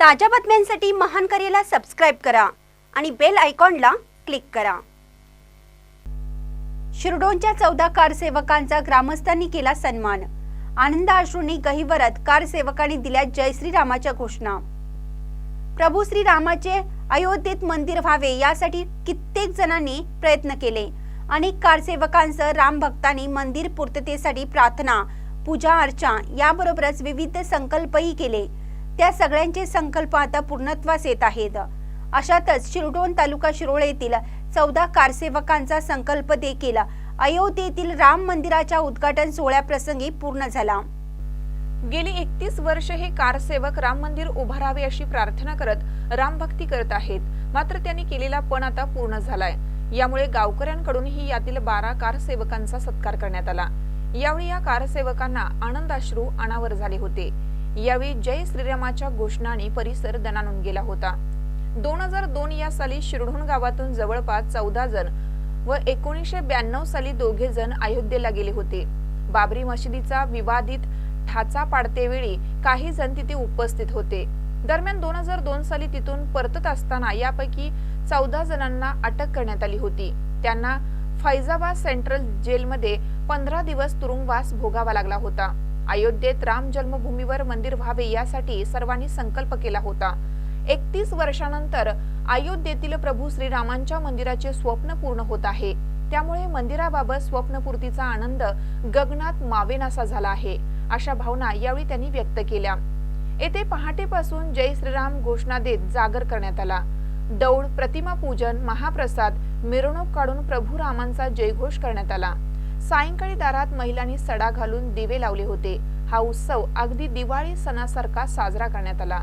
ताज्या बातम्यांसाठी महान करेला सबस्क्राईब करा आणि बेल आयकॉनला क्लिक करा. शिरडोनच्या चौदा कारसेवकांचा ग्रामस्थांनी केला सन्मान. आनंद अश्रूंनी गहिवरत कारसेवकांनी दिल्या जय श्रीरामाच्या घोषणा. प्रभू श्रीरामाचे अयोध्येत मंदिर व्हावे यासाठी कित्येक जणांनी प्रयत्न केले. अनेक कारसेवकांसह राम भक्तांनी मंदिर पूर्ततेसाठी प्रार्थना पूजा अर्चा याबरोबरच विविध संकल्पही केले. त्या सगळ्यांचे संकल्प आता पूर्णत्वास येत आहेत. अशातच शिरडोन तालुका शिरोळे येथील चौदा कारसेवकांचा संकल्प देखील अयोध्येतील राम मंदिराच्या उद्घाटन सोहळ्याप्रसंगी पूर्ण झाला. गेली एकतीस वर्ष हे कारसेवक राम मंदिर उभारावे अशी प्रार्थना करत रामभक्ती करत आहेत. मात्र त्यांनी केलेला पण आता पूर्ण झालाय. यामुळे गावकऱ्यांकडूनही यातील बारा कारसेवकांचा सत्कार करण्यात आला. यावेळी या कारसेवकांना आनंदाश्रू अनावर झाले होते. यावेळी जय श्रीरामाच्या घोषणाने परिसर दणानून गेला होता. दोन हजार दोन या साली शिरढोण गावातून जवळपास चौदा जण व एकोणीसशे ब्याण्णव साली दोघे जण अयोध्येला गेले होते. बाबरी मशिदीचा विवादित ठाचा पाडतेवेळी काही जण तिथे उपस्थित होते. दरम्यान दोन हजार दोन साली तिथून परतत असताना यापैकी चौदा जणांना अटक करण्यात आली होती. त्यांना फैजाबाद सेंट्रल जेलमध्ये पंधरा दिवस तुरुंगवास भोगावा लागला होता. अयोध्येत राम जन्मभूमीवर मंदिर व्हावे यासाठी सर्वांनी संकल्प केला होता. एकतीस वर्षानंतर अयोध्येतील प्रभू श्रीरामांच्या मंदिराचे स्वप्न पूर्ण होत आहे. त्यामुळे मंदिराबाबत स्वप्नपूर्तीचा आनंद गगनात मावेनासा झाला आहे अशा भावना यावेळी त्यांनी व्यक्त केल्या. येथे पहाटेपासून जय श्रीराम घोषणा देत जागर करण्यात आला. दौड प्रतिमा पूजन महाप्रसाद मिरवणूक काढून प्रभू रामांचा जयघोष करण्यात आला. सायंकाळी दारात महिलांनी सडा घालून दिवे लावले होते. हा उत्सव अगदी दिवाळी सणासारखा साजरा करण्यात आला.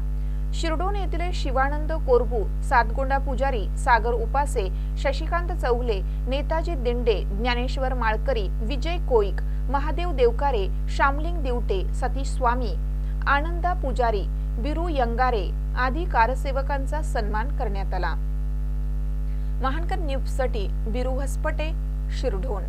शिरडोन येथील शिवानंद कोरबू सातगोंडा पुजारी सागर उपासे शशिकांत चौले नेताजी दिंडे ज्ञानेश्वर माळकरी विजय कोईक महादेव देवकारे शामलिंग दिवटे सतीश स्वामी आनंदा पुजारी बिरू यंगारे आदी कारसेवकांचा सन्मान करण्यात आला. महानकर न्यूजसाठी बिरू हसपटे शिरढोण